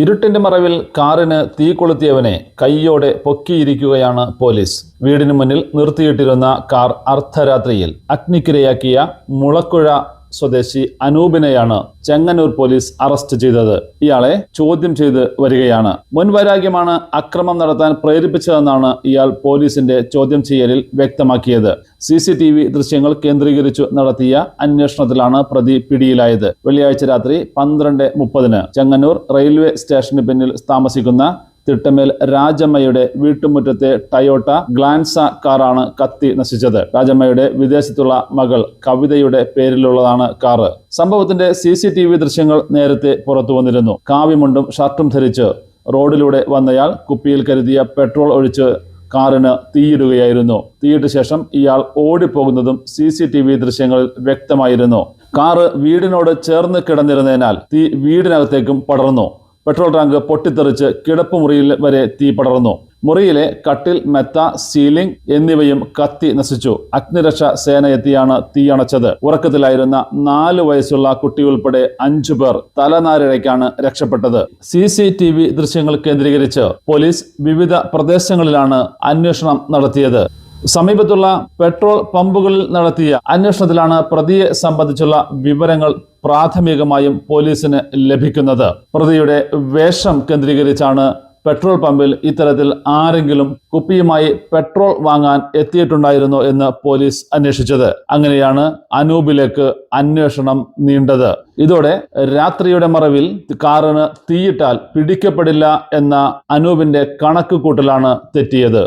ഇരുട്ടിന്റെ മറവിൽ കാറിന് തീ കൊളുത്തിയവനെ കൈയോടെ പൊക്കിയിരിക്കുകയാണ് പോലീസ്. വീടിന് മുന്നിൽ നിർത്തിയിട്ടിരുന്ന കാർ അർദ്ധരാത്രിയിൽ അഗ്നിക്കിരയാക്കിയ മുളക്കുഴ സ്വദേശി അനൂപിനെയാണ് ചെങ്ങന്നൂർ പോലീസ് അറസ്റ്റ് ചെയ്തത്. ഇയാളെ ചോദ്യം ചെയ്ത് വരികയാണ്. മുൻവൈരാഗ്യമാണ് അക്രമം നടത്താൻ പ്രേരിപ്പിച്ചതെന്നാണ് ഇയാൾ പോലീസിന്റെ ചോദ്യം ചെയ്യലിൽ വ്യക്തമാക്കിയത്. സി സി ടി വി ദൃശ്യങ്ങൾ കേന്ദ്രീകരിച്ചു നടത്തിയ അന്വേഷണത്തിലാണ് പ്രതി പിടിയിലായത്. വെള്ളിയാഴ്ച രാത്രി പന്ത്രണ്ട് മുപ്പതിന് ചെങ്ങന്നൂർ റെയിൽവേ സ്റ്റേഷന് പിന്നിൽ താമസിക്കുന്ന തിട്ടമേൽ രാജമ്മയുടെ വീട്ടുമുറ്റത്തെ ടയോട്ട ഗ്ലാൻസ കാറാണ് കത്തി നശിച്ചത്. രാജമ്മയുടെ വിദേശത്തുള്ള മകൾ കവിതയുടെ പേരിലുള്ളതാണ് കാറ്. സംഭവത്തിന്റെ സി സി ടി വി ദൃശ്യങ്ങൾ നേരത്തെ പുറത്തു വന്നിരുന്നു. കാവിമുണ്ടും ഷർട്ടും ധരിച്ച് റോഡിലൂടെ വന്നയാൾ കുപ്പിയിൽ കരുതിയ പെട്രോൾ ഒഴിച്ച് കാറിന് തീയിടുകയായിരുന്നു. തീയിട്ട ശേഷം ഇയാൾ ഓടിപ്പോകുന്നതും സി സി ടി വി ദൃശ്യങ്ങളിൽ വ്യക്തമായിരുന്നു. കാറ് വീടിനോട് ചേർന്ന് കിടന്നിരുന്നതിനാൽ തീ വീടിനകത്തേക്കും പടർന്നു. പെട്രോൾ ടാങ്ക് പൊട്ടിത്തെറിച്ച് കിടപ്പുമുറിയിൽ വരെ തീ പടർന്നു. മുറിയിലെ കട്ടിൽ മെത്ത സീലിംഗ് എന്നിവയും കത്തി നശിച്ചു. അഗ്നിരക്ഷാ സേന എത്തിയാണ് തീയണച്ചത് ഉറക്കത്തിലായിരുന്ന നാല് വയസ്സുള്ള കുട്ടി ഉൾപ്പെടെ അഞ്ചു പേർ തലനാരിഴയ്ക്കാണ് രക്ഷപ്പെട്ടത്. സി സി ടി വി ദൃശ്യങ്ങൾ കേന്ദ്രീകരിച്ച് പോലീസ് വിവിധ പ്രദേശങ്ങളിലാണ് അന്വേഷണം നടത്തിയത്. സമീപത്തുള്ള പെട്രോൾ പമ്പുകളിൽ നടത്തിയ അന്വേഷണത്തിലാണ് പ്രതിയെ സംബന്ധിച്ചുള്ള വിവരങ്ങൾ പ്രാഥമികമായും പോലീസിന് ലഭിക്കുന്നത്. പ്രതിയുടെ വേഷം കേന്ദ്രീകരിച്ചാണ് പെട്രോൾ പമ്പിൽ ഇത്തരത്തിൽ ആരെങ്കിലും കുപ്പിയുമായി പെട്രോൾ വാങ്ങാൻ എത്തിയിട്ടുണ്ടായിരുന്നോ എന്ന് പോലീസ് അന്വേഷിച്ചത്. അങ്ങനെയാണ് അനൂപിലേക്ക് അന്വേഷണം നീണ്ടത്. ഇതോടെ രാത്രിയുടെ മറവിൽ കാറിന് തീയിട്ടാൽ പിടിക്കപ്പെടില്ല എന്ന അനൂപിന്റെ കണക്ക് കൂട്ടലാണ് തെറ്റിയത്.